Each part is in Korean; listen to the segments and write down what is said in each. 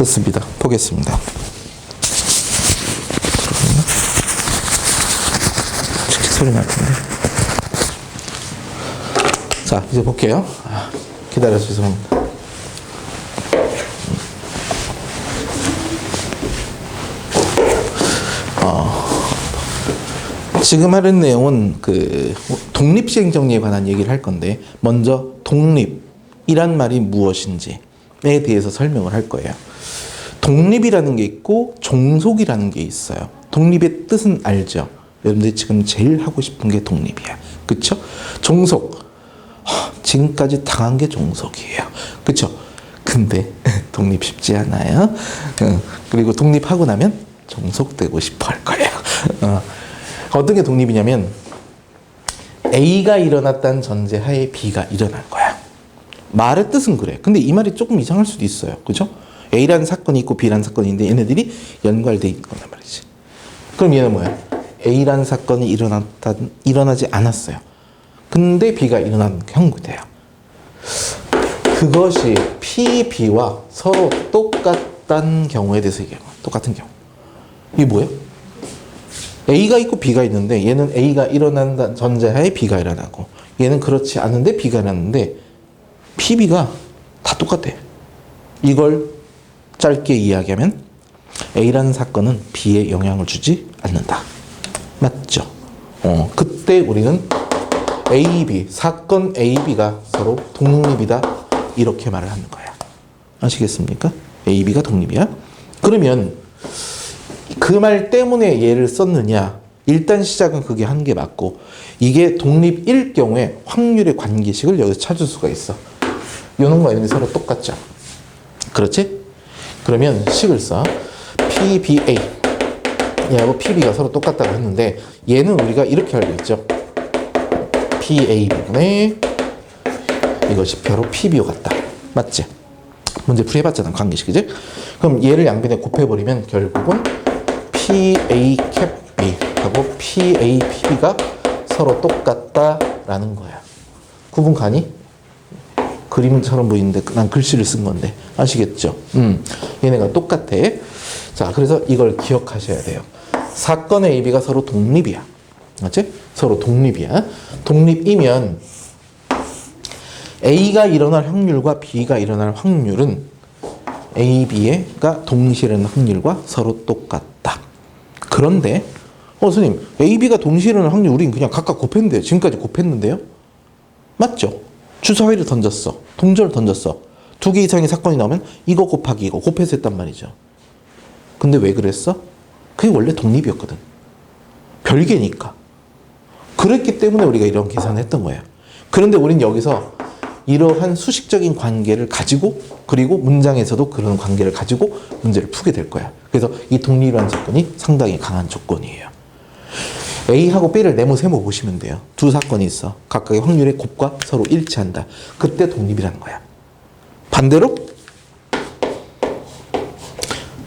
좋습니다. 보겠습니다. 소리 날 텐데. 자, 이제 볼게요. 아, 기다려서 죄송합니다. 지금 하는 내용은 그 독립시행 정리에 관한 얘기를 할 건데 먼저 독립이란 말이 무엇인지에 대해서 설명을 할 거예요. 독립이라는 게 있고 종속이라는 게 있어요. 독립의 뜻은 알죠. 여러분들이 지금 제일 하고 싶은 게 독립이야. 그쵸? 종속. 하, 지금까지 당한 게 종속이에요. 그쵸? 근데 독립 쉽지 않아요. 응. 그리고 독립하고 나면 종속되고 싶어 할 거예요. 어. 어떤 게 독립이냐면 A가 일어났다는 전제하에 B가 일어난 거야. 말의 뜻은 그래. 근데 이 말이 조금 이상할 수도 있어요. 그죠? A라는 사건이 있고 B라는 사건이 있는데 얘네들이 연관돼 있는 거란 말이지. 그럼 얘는 뭐야? A라는 사건이 일어났다, 일어나지 않았어요. 근데 B가 일어난 형태야. 그것이 P, B와 서로 똑같다는 경우에 대해서 얘기해요. 똑같은 경우. 이게 뭐예요? A가 있고 B가 있는데 얘는 A가 일어난다 전제하에 B가 일어나고 얘는 그렇지 않은데 B가 일어났는데 PB가 다 똑같아. 이걸 짧게 이야기하면 A라는 사건은 B에 영향을 주지 않는다. 맞죠? 어, 그때 우리는 A, B, 사건 A, B가 서로 독립이다. 이렇게 말을 하는 거야. 아시겠습니까? A, B가 독립이야. 그러면 그 말 때문에 얘를 썼느냐? 일단 시작은 그게 한 게 맞고 이게 독립일 경우에 확률의 관계식을 여기서 찾을 수가 있어. 요놈과 이놈이 서로 똑같죠. 그렇지? 그러면 식을 써. PBA 얘하고 PB가 서로 똑같다고 했는데 얘는 우리가 이렇게 알고 있죠. PA분의 이것이 바로 PB와 같다. 맞지? 문제 풀이해봤잖아 관계식 이지? 그럼 얘를 양변에 곱해버리면 결국은 PA 캡 B 하고 PA PB가 서로 똑같다라는 거야. 구분 가니? 그림처럼 보이는데 난 글씨를 쓴 건데 아시겠죠? 음, 얘네가 똑같아. 자, 그래서 이걸 기억하셔야 돼요. 사건의 A, B가 서로 독립이야. 맞지? 서로 독립이야. 독립이면 A가 일어날 확률과 B가 일어날 확률은 A, B가 동시에 일어날 확률과 서로 똑같다. 그런데 어 선생님 A, B가 동시에 일어날 확률 우린 그냥 각각 곱했는데요. 지금까지 곱했는데요. 맞죠? 주사위를 던졌어. 동전을 던졌어. 두 개 이상의 사건이 나오면 이거 곱하기 이거 곱해서 했단 말이죠. 근데 왜 그랬어? 그게 원래 독립이었거든. 별개니까. 그랬기 때문에 우리가 이런 계산을 했던 거예요. 그런데 우린 여기서 이러한 수식적인 관계를 가지고 그리고 문장에서도 그런 관계를 가지고 문제를 풀게 될 거야. 그래서 이 독립이라는 조건이 상당히 강한 조건이에요. A하고 B를 네모 세모 보시면 돼요. 두 사건이 있어. 각각의 확률의 곱과 서로 일치한다. 그때 독립이라는 거야. 반대로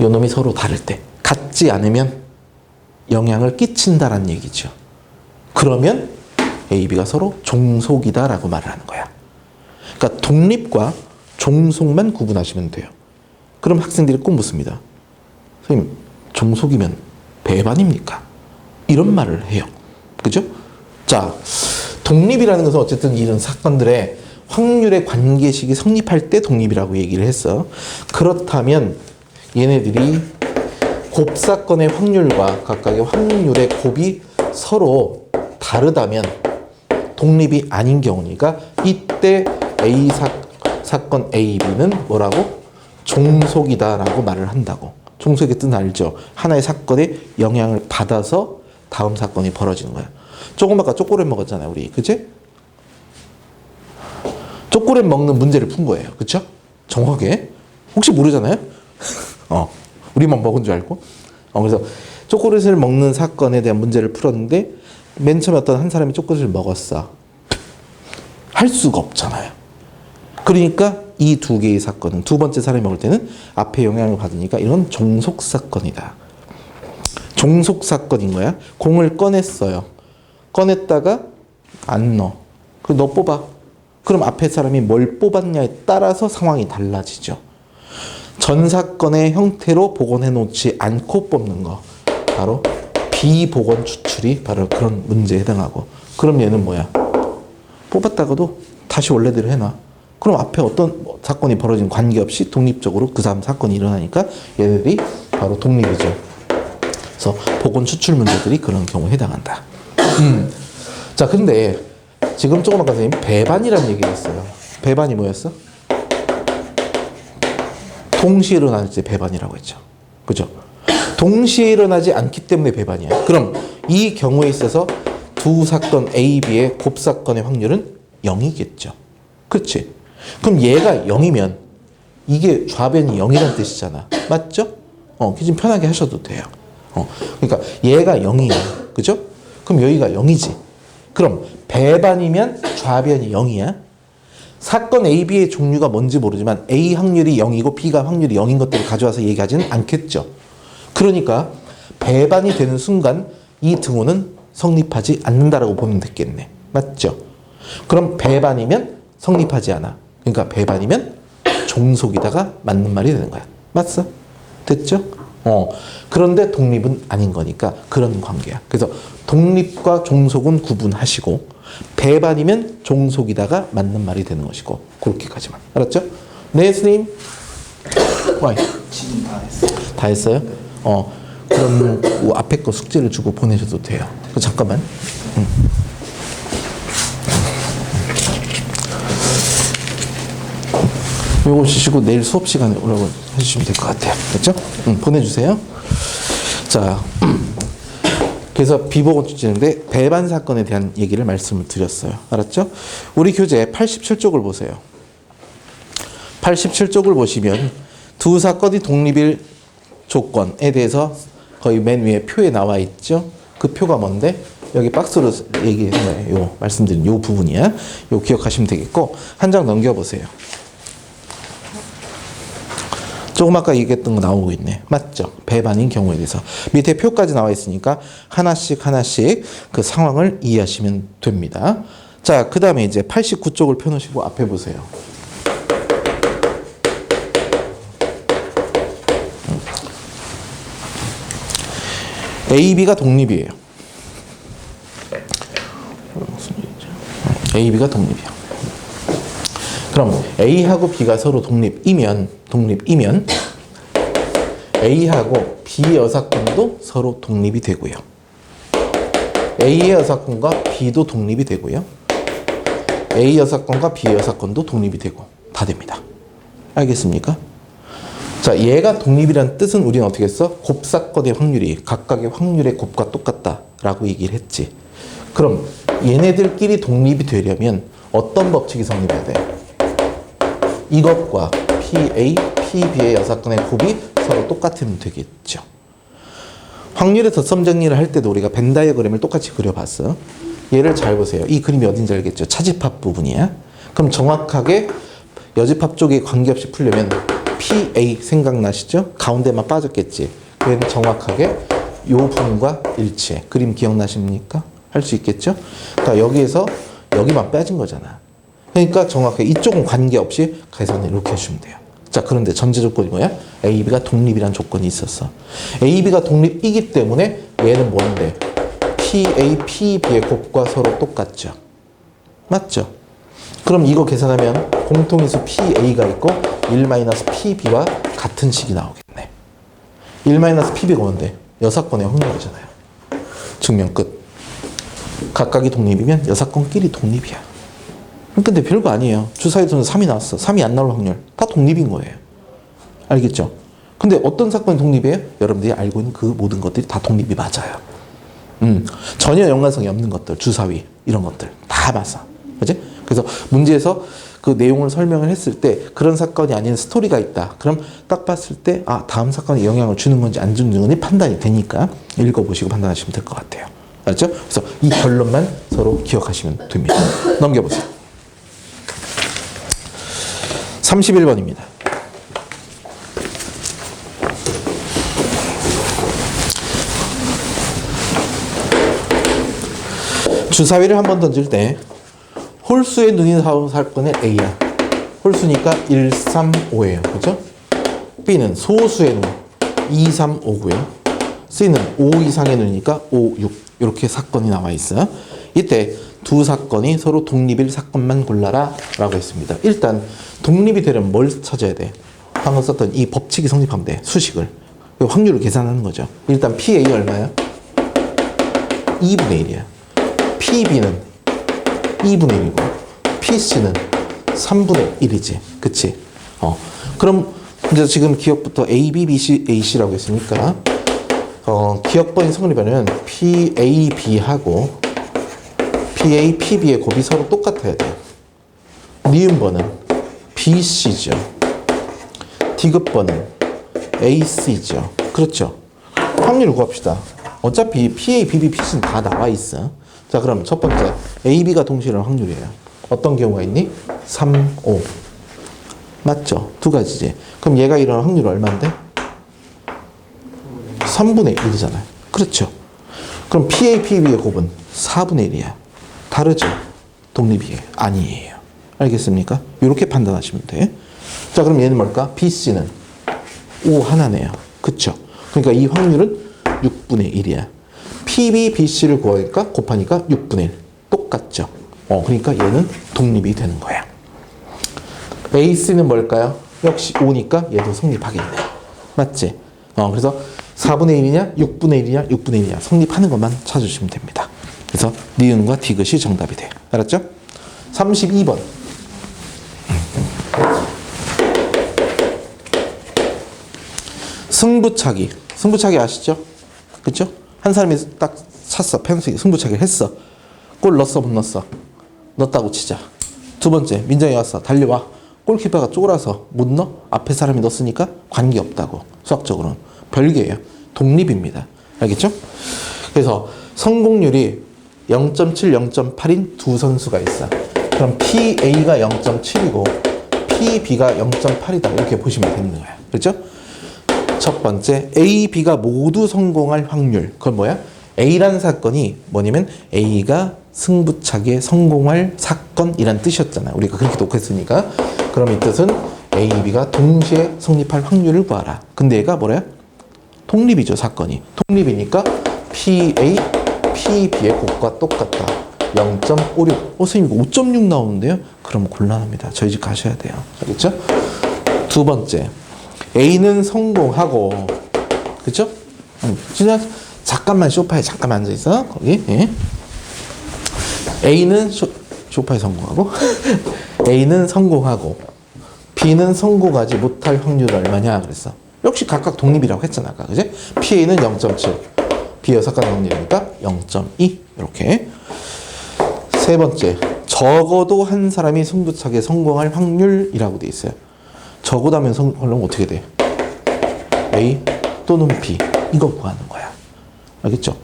요 놈이 서로 다를 때 같지 않으면 영향을 끼친다라는 얘기죠. 그러면 A, B가 서로 종속이다라고 말을 하는 거야. 그러니까 독립과 종속만 구분하시면 돼요. 그럼 학생들이 꼭 묻습니다. 선생님, 종속이면 배반입니까? 이런 말을 해요. 그죠? 자, 독립이라는 것은 어쨌든 이런 사건들의 확률의 관계식이 성립할 때 독립이라고 얘기를 했어. 그렇다면 얘네들이 곱사건의 확률과 각각의 확률의 곱이 서로 다르다면 독립이 아닌 경우니까 이때 A 사, 사건 A, B는 뭐라고? 종속이다라고 말을 한다고. 종속의 뜻은 알죠? 하나의 사건에 영향을 받아서 다음 사건이 벌어지는 거야. 조금 아까 초콜릿 먹었잖아요, 우리. 그치? 초콜릿 먹는 문제를 푼 거예요. 그쵸? 정확하게. 혹시 모르잖아요? 어, 우리만 먹은 줄 알고. 어, 그래서 초콜릿을 먹는 사건에 대한 문제를 풀었는데 맨 처음에 어떤 한 사람이 초콜릿을 먹었어. 할 수가 없잖아요. 그러니까 이 두 개의 사건은 두 번째 사람이 먹을 때는 앞에 영향을 받으니까 이런 종속 사건이다. 종속 사건인 거야. 공을 꺼냈어요. 꺼냈다가 안 넣어. 그너 뽑아. 그럼 앞에 사람이 뭘 뽑았냐에 따라서 상황이 달라지죠. 전 사건의 형태로 복원해 놓지 않고 뽑는 거. 바로 비복원 추출이 바로 그런 문제에 해당하고. 그럼 얘는 뭐야? 뽑았다가도 다시 원래대로 해놔. 그럼 앞에 어떤 사건이 벌어진 관계없이 독립적으로 그 다음 사건이 일어나니까 얘네들이 바로 독립이죠. 그래서 복원 추출 문제들이 그런 경우에 해당한다. 음. 자, 근데 지금 조금 아까 선생님 배반이라는 얘기를 했어요. 배반이 뭐였어? 동시에 일어날 때 배반이라고 했죠. 그죠? 동시에 일어나지 않기 때문에 배반이야. 그럼 이 경우에 있어서 두 사건 A, B의 곱사건의 확률은 0이겠죠. 그렇지? 그럼 얘가 0이면 이게 좌변이 0이라는 뜻이잖아. 맞죠? 어, 좀 편하게 하셔도 돼요. 어, 그러니까 얘가 0이야. 그죠? 그럼 여기가 0이지. 그럼 배반이면 좌변이 0이야. 사건 A, B의 종류가 뭔지 모르지만 A 확률이 0이고 B가 확률이 0인 것들을 가져와서 얘기하지는 않겠죠. 그러니까 배반이 되는 순간 이 등호는 성립하지 않는다라고 보면 되겠네. 맞죠? 그럼 배반이면 성립하지 않아. 그러니까 배반이면 종속이다가 맞는 말이 되는 거야. 맞어? 됐죠? 어. 그런데 독립은 아닌 거니까 그런 관계야. 그래서 독립과 종속은 구분하시고 배반이면 종속이다가 맞는 말이 되는 것이고 그렇게까지만. 알았죠? 네, 스님. 와이. 지금 다 했어요. 다 했어요? 어. 그럼 그 앞에 거 숙제를 주고 보내셔도 돼요. 그 잠깐만. 음. 요거 주시고 내일 수업 시간에 오라고 해주시면 될 것 같아요. 그렇죠? 응, 보내주세요. 자, 그래서 비보건 추진인데 배반 사건에 대한 얘기를 말씀을 드렸어요. 알았죠? 우리 교재 87쪽을 보세요. 87쪽을 보시면 두 사건이 독립일 조건에 대해서 거의 맨 위에 표에 나와 있죠. 그 표가 뭔데? 여기 박스로 얘기한 거예요. 요 말씀드린 요 부분이야. 요 기억하시면 되겠고 한 장 넘겨 보세요. 조금 아까 얘기했던 거 나오고 있네. 맞죠? 배반인 경우에 대해서. 밑에 표까지 나와 있으니까 하나씩 하나씩 그 상황을 이해하시면 됩니다. 자, 그 다음에 이제 89쪽을 펴놓으시고 앞에 보세요. A, B가 독립이에요. A, B가 독립이야. 그럼 A하고 B가 서로 독립이면 독립이면 A하고 B 여사건도 서로 독립이 되고요. A의 여사건과 B도 독립이 되고요. A 여사건과 B 여사건도 독립이 되고 다 됩니다. 알겠습니까? 자, 얘가 독립이라는 뜻은 우리는 어떻게 했어? 곱사건의 확률이 각각의 확률의 곱과 똑같다라고 얘기를 했지. 그럼 얘네들끼리 독립이 되려면 어떤 법칙이 성립해야 돼? 이것과 PA, PB의 여사건의 곱이 서로 똑같으면 되겠죠. 확률의 덧섬 정리를 할 때도 우리가 벤 다이어그램을 똑같이 그려봤어. 얘를 잘 보세요. 이 그림이 어딘지 알겠죠? 차집합 부분이야. 그럼 정확하게 여집합 쪽에 관계없이 풀려면 PA 생각나시죠? 가운데만 빠졌겠지. 얘는 정확하게 요 부분과 일치해. 그림 기억나십니까? 할 수 있겠죠? 그러니까 여기에서 여기만 빼진 거잖아. 그러니까 정확하게 이쪽은 관계없이 계산을 이렇게 해주면 돼요. 자, 그런데 전제 조건이 뭐야? A, B가 독립이란 조건이 있었어. A, B가 독립이기 때문에 얘는 뭔데? P, A, P, B의 곱과 서로 똑같죠. 맞죠? 그럼 이거 계산하면 공통인수 PA가 있고 1-PB와 같은 식이 나오겠네. 1-PB가 뭔데? 여사건의 확률이잖아요. 증명 끝. 각각이 독립이면 여사건끼리 독립이야. 근데 별거 아니에요. 주사위에서는 3이 나왔어. 3이 안 나올 확률. 다 독립인 거예요. 알겠죠? 근데 어떤 사건이 독립이에요? 여러분들이 알고 있는 그 모든 것들이 다 독립이 맞아요. 음, 전혀 연관성이 없는 것들, 주사위, 이런 것들. 다 맞아. 그지? 그래서 문제에서 그 내용을 설명을 했을 때 그런 사건이 아닌 스토리가 있다. 그럼 딱 봤을 때, 아, 다음 사건에 영향을 주는 건지 안 주는 건지 판단이 되니까 읽어보시고 판단하시면 될 것 같아요. 알죠? 그래서 이 결론만 서로 기억하시면 됩니다. 넘겨보세요. 31번입니다. 주사위를 한 번 던질 때 홀수의 눈이 나온 사건의 A야. 홀수니까 1, 3, 5예요. 그죠? B는 소수의 눈 2, 3, 5고요. C는 5 이상의 눈이니까 5, 6 이렇게 사건이 나와 있어요. 이때 두 사건이 서로 독립일 사건만 골라라 라고 했습니다. 일단 독립이 되려면 뭘 찾아야 돼? 방금 썼던 이 법칙이 성립하면 돼. 수식을. 그 확률을 계산하는 거죠. 일단 PA 얼마야? 2분의 1이야. PB는 2분의 1이고 PC는 3분의 1이지. 그치? 어. 그럼 이제 지금 기억부터 A, B, B, C, A, C라고 했으니까 어, 기억번이 성립하려면 PA, B하고 PA, PB의 곱이 서로 똑같아야 돼요. 니은번은 BC죠. 디귿번은 AC죠. 그렇죠. 확률을 구합시다. 어차피 PA, BB, PC는 다 나와 있어. 자, 그럼 첫 번째 AB가 일어날 확률이에요. 어떤 경우가 있니? 3, 5. 맞죠? 두 가지지. 그럼 얘가 일어날 확률 얼마인데? 3분의 1이잖아요. 그렇죠. 그럼 PA, PB의 곱은 4분의 1이야. 다르죠? 독립이에요. 아니에요. 알겠습니까? 이렇게 판단하시면 돼. 자, 그럼 얘는 뭘까? BC는 5 하나네요. 그쵸? 그러니까 이 확률은 6분의 1이야. PB, BC를 구하니까 곱하니까 6분의 1. 똑같죠? 어, 그러니까 얘는 독립이 되는 거야. AC는 뭘까요? 역시 5니까 얘도 성립하겠네. 맞지? 어, 그래서 4분의 1이냐, 6분의 1이냐, 6분의 1이냐 성립하는 것만 찾으시면 됩니다. 그래서 니은과 디귿이 정답이 돼요. 알았죠? 32번. 승부차기. 승부차기 아시죠? 그쵸? 한 사람이 딱 찼어. 펜스 승부차기를 했어. 골 넣었어, 못 넣었어? 넣었다고 치자. 두 번째, 민정이 왔어. 달려와. 골키퍼가 쫄아서 못 넣어? 앞에 사람이 넣었으니까 관계없다고. 수학적으로는. 별개예요. 독립입니다. 알겠죠? 그래서 성공률이 0.7, 0.8인 두 선수가 있어. 그럼 PA가 0.7이고 PB가 0.8이다. 이렇게 보시면 되는 거야. 그렇죠? 첫 번째, A, B가 모두 성공할 확률. 그건 뭐야? A라는 사건이 뭐냐면 A가 승부차기에 성공할 사건이란 뜻이었잖아. 우리가 그렇게 녹했으니까. 그럼 이 뜻은 A, B가 동시에 성립할 확률을 구하라. 근데 얘가 뭐래요? 독립이죠, 사건이. 독립이니까 PA, PB의 곱과 똑같다. 0.56. 어, 선생님, 이거 5.6 나오는데요? 그럼 곤란합니다. 저희 집 가셔야 돼요. 알겠죠? 두 번째. A는 성공하고, 그쵸? 음, 진짜 잠깐만 소파에 잠깐 앉아 있어. 거기. 예. A는 쇼, 소파에 성공하고, A는 성공하고, B는 성공하지 못할 확률이 얼마냐 그랬어. 역시 각각 독립이라고 했잖아 아까 그지? PA는 0.7, B의 사건 확률이니까 0.2 이렇게. 세 번째, 적어도 한 사람이 승부차기에 성공할 확률이라고 돼 있어요. 적어다면 성공하려면 어떻게 돼? A 또는 B 이거 구하는 거야. 알겠죠?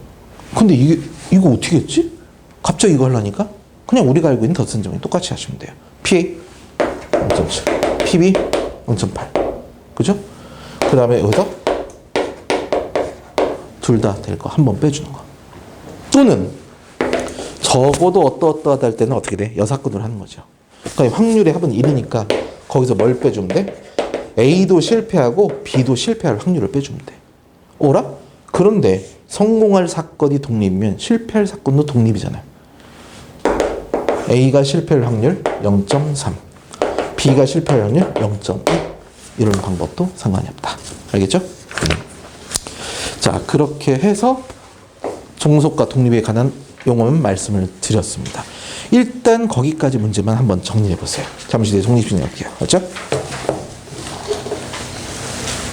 근데 이게 이거 어떻게 했지? 갑자기 이거 하려니까 그냥 우리가 알고 있는 덧선 정리 똑같이 하시면 돼요. PA 0.7, PB 0.8. 그죠? 그 다음에 여기다 둘다 될 거 한 번 빼주는 거. 또는 적어도 어떠어떠하다 할 때는 어떻게 돼? 여사건으로 하는 거죠. 그러니까 확률의 합은 1이니까 거기서 뭘 빼주면 돼? A도 실패하고 B도 실패할 확률을 빼주면 돼. 오라? 그런데 성공할 사건이 독립이면 실패할 사건도 독립이잖아요. A가 실패할 확률 0.3, B가 실패할 확률 0.2 이런 방법도 상관이 없다. 알겠죠? 자 그렇게 해서 종속과 독립에 관한 용어는 말씀을 드렸습니다. 일단 거기까지 문제만 한번 정리해 보세요. 잠시 뒤에 진행할게요. 그렇죠?